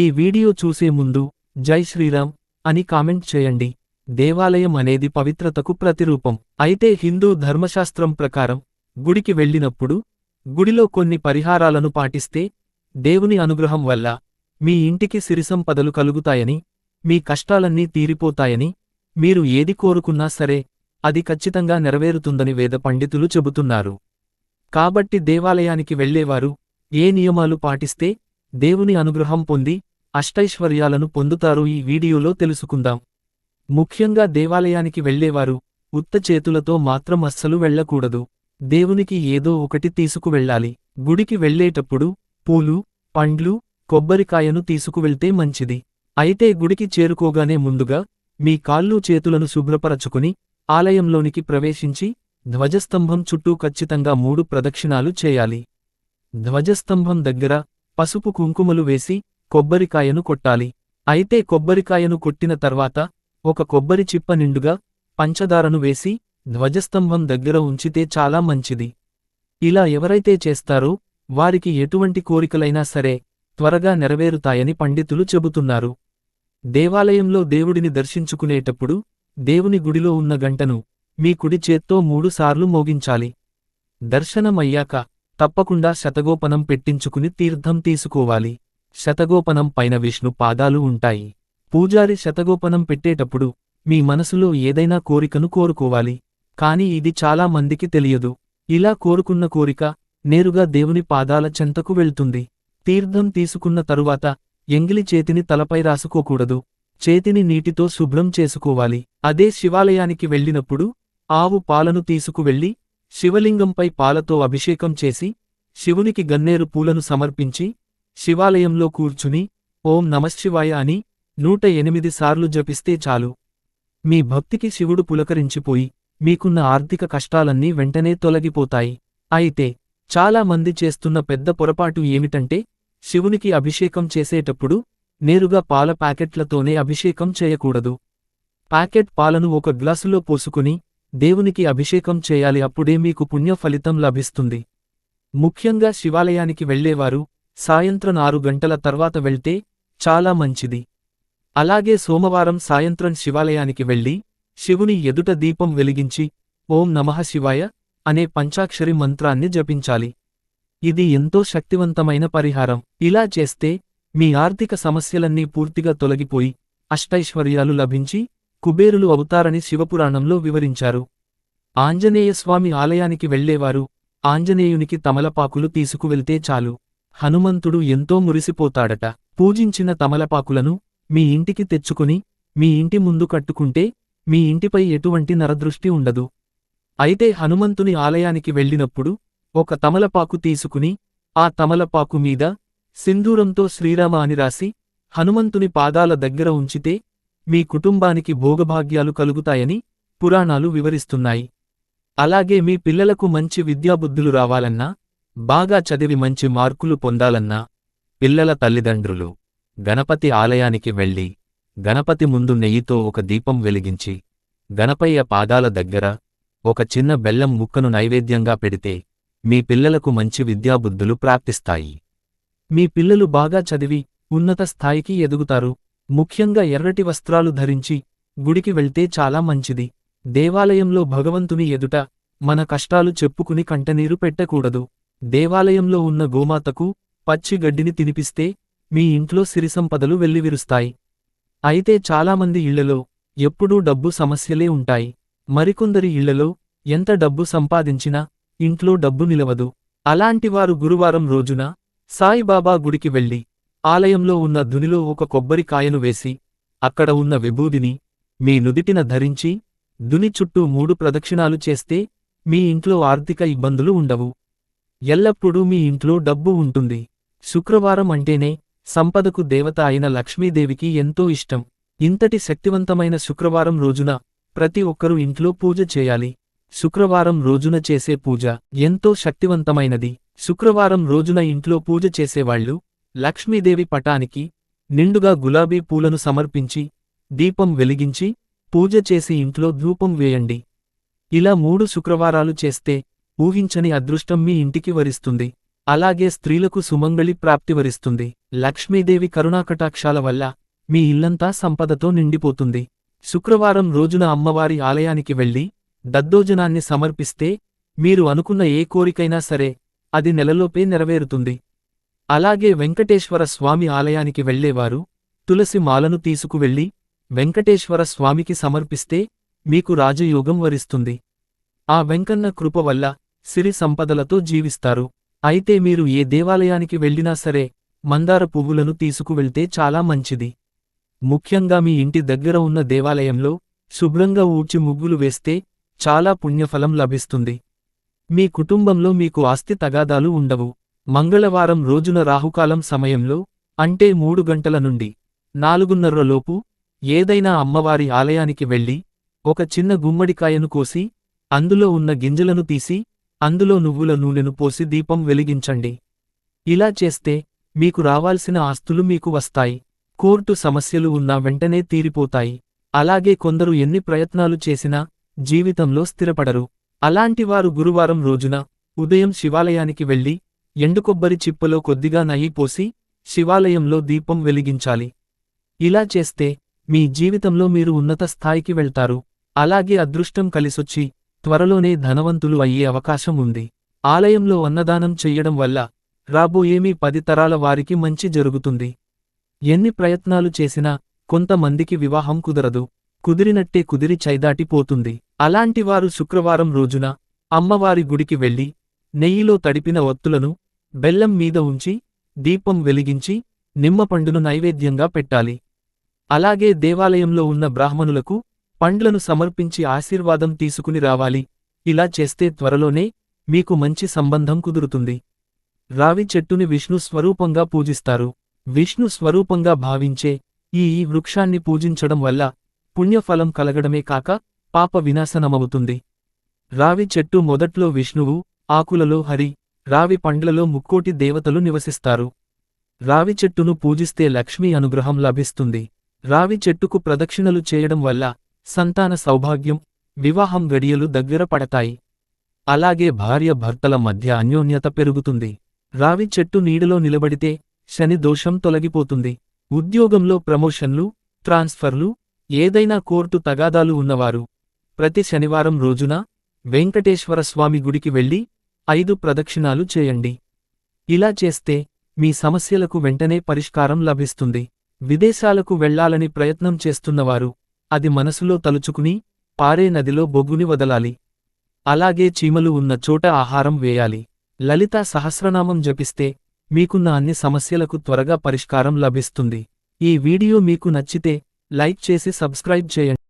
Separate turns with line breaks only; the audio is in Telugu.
ఈ వీడియో చూసే ముందు జై శ్రీరామ్ అని కామెంట్ చేయండి. దేవాలయం అనేది పవిత్రతకు ప్రతిరూపం. అయితే హిందూ ధర్మశాస్త్రం ప్రకారం గుడికి వెళ్ళినప్పుడు గుడిలో కొన్ని పరిహారాలను పాటిస్తే దేవుని అనుగ్రహం వల్ల మీ ఇంటికి సిరిసంపదలు కలుగుతాయని మీ కష్టాలన్నీ తీరిపోతాయని మీరు ఏది కోరుకున్నా సరే అది ఖచ్చితంగా నెరవేరుతుందని వేద పండితులు చెబుతున్నారు. కాబట్టి దేవాలయానికి వెళ్ళేవారు ఏ నియమాలు పాటిస్తే దేవుని అనుగ్రహం పొంది అష్టైశ్వర్యాలను పొందుతారో ఈ వీడియోలో తెలుసుకుందాం. ముఖ్యంగా దేవాలయానికి వెళ్ళేవారు ఉత్త చేతులతో మాత్రం అస్సలు వెళ్ళకూడదు. దేవునికి ఏదో ఒకటి తీసుకువెళ్ళాలి. గుడికి వెళ్ళేటప్పుడు పూలు పండ్లు కొబ్బరికాయను తీసుకువెళ్తే మంచిది. అయితే గుడికి చేరుకోగానే ముందుగా మీ కాళ్ళు చేతులను శుభ్రపరచుకుని ఆలయంలోనికి ప్రవేశించి ధ్వజస్తంభం చుట్టూ ఖచ్చితంగా మూడు ప్రదక్షిణాలు చేయాలి. ధ్వజస్తంభం దగ్గర పసుపు కుంకుమలు వేసి కొబ్బరికాయను కొట్టాలి. అయితే కొబ్బరికాయను కొట్టిన తర్వాత ఒక కొబ్బరి చిప్ప నిండుగా పంచదారను వేసి ధ్వజస్తంభం దగ్గర ఉంచితే చాలా మంచిది. ఇలా ఎవరైతే చేస్తారో వారికి ఎటువంటి కోరికలైనా సరే త్వరగా నెరవేరుతాయని పండితులు చెబుతున్నారు. దేవాలయంలో దేవుడిని దర్శించుకునేటప్పుడు దేవుని గుడిలో ఉన్న గంటను మీ కుడి చేత్తో మూడుసార్లు మోగించాలి. దర్శనమయ్యాక తప్పకుండా శతగోపనం పెట్టించుకుని తీర్థం తీసుకోవాలి. శతగోపనం పైన విష్ణు పాదాలు ఉంటాయి. పూజారి శతగోపనం పెట్టేటప్పుడు మీ మనసులో ఏదైనా కోరికను కోరుకోవాలి. కాని ఇది చాలా మందికి తెలియదు. ఇలా కోరుకున్న కోరిక నేరుగా దేవుని పాదాల చెంతకు వెళ్తుంది. తీర్థం తీసుకున్న తరువాత ఎంగిలి చేతిని తలపై రాసుకోకూడదు. చేతిని నీటితో శుభ్రం చేసుకోవాలి. అదే శివాలయానికి వెళ్ళినప్పుడు ఆవు పాలను తీసుకువెళ్ళి శివలింగంపై పాలతో అభిషేకం చేసి శివునికి గన్నేరు పూలను సమర్పించి శివాలయంలో కూర్చుని ఓం నమశివాయ అని నూట ఎనిమిది సార్లు జపిస్తే చాలు. మీ భక్తికి శివుడు పులకరించిపోయి మీకున్న ఆర్థిక కష్టాలన్నీ వెంటనే తొలగిపోతాయి. అయితే చాలా మంది చేస్తున్న పెద్ద పొరపాటు ఏమిటంటే శివునికి అభిషేకం చేసేటప్పుడు నేరుగా పాల ప్యాకెట్లతోనే అభిషేకం చేయకూడదు. ప్యాకెట్ పాలను ఒక గ్లాసులో పోసుకుని దేవునికి అభిషేకం చేయాలి అప్పుడే మీకు పుణ్య ఫలితం లభిస్తుంది. ముఖ్యంగా శివాలయానికి వెళ్ళేవారు సాయంత్రం ఆరు గంటల తర్వాత వెళ్తే చాలా మంచిది. అలాగే సోమవారం సాయంత్రం శివాలయానికి వెళ్ళి శివుని ఎదుట దీపం వెలిగించి ఓం నమః శివాయ అనే పంచాక్షరి మంత్రాన్ని జపించాలి. ఇది ఎంతో శక్తివంతమైన పరిహారం. ఇలా చేస్తే మీ ఆర్థిక సమస్యలన్నీ పూర్తిగా తొలగిపోయి అష్టైశ్వర్యాలు లభించి కుబేరులు అవుతారని శివపురాణంలో వివరించారు. ఆంజనేయస్వామి ఆలయానికి వెళ్ళేవారు. ఆంజనేయునికి తమలపాకులు తీసుకువెళ్తే చాలు. హనుమంతుడు ఎంతో మురిసిపోతాడట. పూజించిన తమలపాకులను మీ ఇంటికి తెచ్చుకుని మీ ఇంటి ముందు కట్టుకుంటే మీ ఇంటిపై ఎటువంటి నరదృష్టి ఉండదు. అయితే హనుమంతుని ఆలయానికి వెళ్ళినప్పుడు ఒక తమలపాకు తీసుకుని ఆ తమలపాకు మీద సింధూరంతో శ్రీరామ అని రాసి హనుమంతుని పాదాల దగ్గర ఉంచితే మీ కుటుంబానికి భోగభాగ్యాలు కలుగుతాయని పురాణాలు వివరిస్తున్నాయి. అలాగే మీ పిల్లలకు మంచి విద్యాబుద్ధులు రావాలన్నా బాగా చదివి మంచి మార్కులు పొందాలన్నా పిల్లల తల్లిదండ్రులు గణపతి ఆలయానికి వెళ్ళి గణపతి ముందు నెయ్యితో ఒక దీపం వెలిగించి గణపయ్య పాదాల దగ్గర ఒక చిన్న బెల్లం ముక్కను నైవేద్యంగా పెడితే మీ పిల్లలకు మంచి విద్యాబుద్ధులు ప్రాప్తిస్తాయి. మీ పిల్లలు బాగా చదివి ఉన్నత స్థాయికి ఎదుగుతారు. ముఖ్యంగా ఎర్రటి వస్త్రాలు ధరించి గుడికి వెళ్తే చాలా మంచిది. దేవాలయంలో భగవంతుని ఎదుట మన కష్టాలు చెప్పుకుని కంటనీరు పెట్టకూడదు. దేవాలయంలో ఉన్న గోమాతకు పచ్చి గడ్డిని తినిపిస్తే మీ ఇంట్లో సిరిసంపదలు వెల్లివిరుస్తాయి. అయితే చాలామంది ఇళ్ళలో ఎప్పుడూ డబ్బు సమస్యలే ఉంటాయి. మరికొందరి ఇళ్ళలో ఎంత డబ్బు సంపాదించినా ఇంట్లో డబ్బు నిలవదు. అలాంటివారు గురువారం రోజున సాయిబాబా గుడికి వెళ్ళి ఆలయంలో ఉన్న దునిలో ఒక కొబ్బరికాయను వేసి అక్కడ ఉన్న విభూదిని మీ నుదిటిన ధరించి దుని చుట్టూ మూడు ప్రదక్షిణాలు చేస్తే మీ ఇంట్లో ఆర్థిక ఇబ్బందులు ఉండవు. ఎల్లప్పుడూ మీ ఇంట్లో డబ్బు ఉంటుంది. శుక్రవారం అంటేనే సంపదకు దేవత అయిన లక్ష్మీదేవికి ఎంతో ఇష్టం. ఇంతటి శక్తివంతమైన శుక్రవారం రోజున ప్రతి ఒక్కరూ ఇంట్లో పూజ చేయాలి. శుక్రవారం రోజున చేసే పూజ ఎంతో శక్తివంతమైనది. శుక్రవారం రోజున ఇంట్లో పూజ చేసేవాళ్ళు లక్ష్మీదేవి పటానికి నిండుగా గులాబీ పూలను సమర్పించి దీపం వెలిగించి పూజ చేసి ఇంట్లో ధూపం వేయండి. ఇలా మూడు శుక్రవారాలు చేస్తే ఊహించని అదృష్టం మీ ఇంటికి వరిస్తుంది. అలాగే స్త్రీలకు సుమంగళి ప్రాప్తి వరిస్తుంది. లక్ష్మీదేవి కరుణాకటాక్షాల వల్ల మీ ఇల్లంతా సంపదతో నిండిపోతుంది. శుక్రవారం రోజున అమ్మవారి ఆలయానికి వెళ్ళి దద్దోజనాన్ని సమర్పిస్తే మీరు అనుకున్న ఏ కోరికైనా సరే అది నెలలోపే నెరవేరుతుంది. అలాగే వెంకటేశ్వర స్వామి ఆలయానికి వెళ్ళేవారు తులసి మాలను తీసుకువెళ్ళి వెంకటేశ్వర స్వామికి సమర్పిస్తే మీకు రాజయోగం వరిస్తుంది. ఆ వెంకన్న కృప వల్ల సిరి సంపదలతో జీవిస్తారు. అయితే మీరు ఏ దేవాలయానికి వెళ్ళినా సరే మందార పువ్వులను తీసుకువెళ్తే చాలా మంచిది. ముఖ్యంగా మీ ఇంటి దగ్గర ఉన్న దేవాలయంలో శుభ్రంగా ఊడ్చి ముగ్గులు వేస్తే చాలా పుణ్యఫలం లభిస్తుంది. మీ కుటుంబంలో మీకు ఆస్తి తగాదాలు ఉండవు. మంగళవారం రోజున రాహుకాలం సమయంలో అంటే మూడు గంటల నుండి నాలుగున్నరలోపు ఏదైనా అమ్మవారి ఆలయానికి వెళ్ళి ఒక చిన్న గుమ్మడికాయను కోసి అందులో ఉన్న గింజలను తీసి అందులో నువ్వుల నూనెను పోసి దీపం వెలిగించండి. ఇలా చేస్తే మీకు రావాల్సిన ఆస్తులు మీకు వస్తాయి. కోర్టు సమస్యలు ఉన్నా వెంటనే తీరిపోతాయి. అలాగే కొందరు ఎన్ని ప్రయత్నాలు చేసినా జీవితంలో స్థిరపడరు. అలాంటివారు గురువారం రోజున ఉదయం శివాలయానికి వెళ్ళి ఎండుకొబ్బరి చిప్పలో కొద్దిగా నయ్యి పోసి శివాలయంలో దీపం వెలిగించాలి. ఇలా చేస్తే మీ జీవితంలో మీరు ఉన్నత స్థాయికి వెళ్తారు. అలాగే అదృష్టం కలిసొచ్చి త్వరలోనే ధనవంతులు అయ్యే అవకాశం ఉంది. ఆలయంలో అన్నదానం చెయ్యడం వల్ల రాబోయేమీ పది తరాల వారికి మంచి జరుగుతుంది. ఎన్ని ప్రయత్నాలు చేసినా కొంతమందికి వివాహం కుదరదు. కుదిరినట్టే కుదిరి చైదాటిపోతుంది. అలాంటివారు శుక్రవారం రోజున అమ్మవారి గుడికి వెళ్ళి నెయ్యిలో తడిపిన ఒత్తులను బెల్లం మీద ఉంచి దీపం వెలిగించి నిమ్మపండును నైవేద్యంగా పెట్టాలి. అలాగే దేవాలయంలో ఉన్న బ్రాహ్మణులకు పండ్లను సమర్పించి ఆశీర్వాదం తీసుకుని రావాలి. ఇలా చేస్తే త్వరలోనే మీకు మంచి సంబంధం కుదురుతుంది. రావి చెట్టుని విష్ణు స్వరూపంగా పూజిస్తారు. విష్ణు స్వరూపంగా భావించే ఈ ఈ వృక్షాన్ని పూజించడం వల్ల పుణ్యఫలం కలగడమే కాక పాప వినాశనమవుతుంది. రావి చెట్టు మొదట్లో విష్ణువు ఆకులలో హరి రావి పండ్లలో ముక్కోటి దేవతలు నివసిస్తారు. రావి చెట్టును పూజిస్తే లక్ష్మీ అనుగ్రహం లభిస్తుంది. రావి చెట్టుకు ప్రదక్షిణలు చేయడం వల్ల సంతాన సౌభాగ్యం వివాహం గడియలు దగ్గర పడతాయి. అలాగే భార్య భర్తల మధ్య అన్యోన్యత పెరుగుతుంది. రావి చెట్టు నీడలో నిలబడితే శని దోషం తొలగిపోతుంది. ఉద్యోగంలో ప్రమోషన్లు ట్రాన్స్ఫర్లు ఏదైనా కోర్టు తగాదాలు ఉన్నవారు. ప్రతి శనివారం రోజున వెంకటేశ్వర స్వామి గుడికి వెళ్ళి ఐదు ప్రదక్షిణాలు చేయండి. ఇలా చేస్తే మీ సమస్యలకు వెంటనే పరిష్కారం లభిస్తుంది. విదేశాలకు వెళ్ళాలని ప్రయత్నం చేస్తున్నవారు అది మనసులో తలుచుకుని పారే నదిలో బొగ్గుని వదలాలి. అలాగే చీమలు ఉన్న చోట ఆహారం వేయాలి. లలితా సహస్రనామం జపిస్తే మీకున్న అన్ని సమస్యలకు త్వరగా పరిష్కారం లభిస్తుంది. ఈ వీడియో మీకు నచ్చితే లైక్ చేసి సబ్స్క్రైబ్ చేయండి.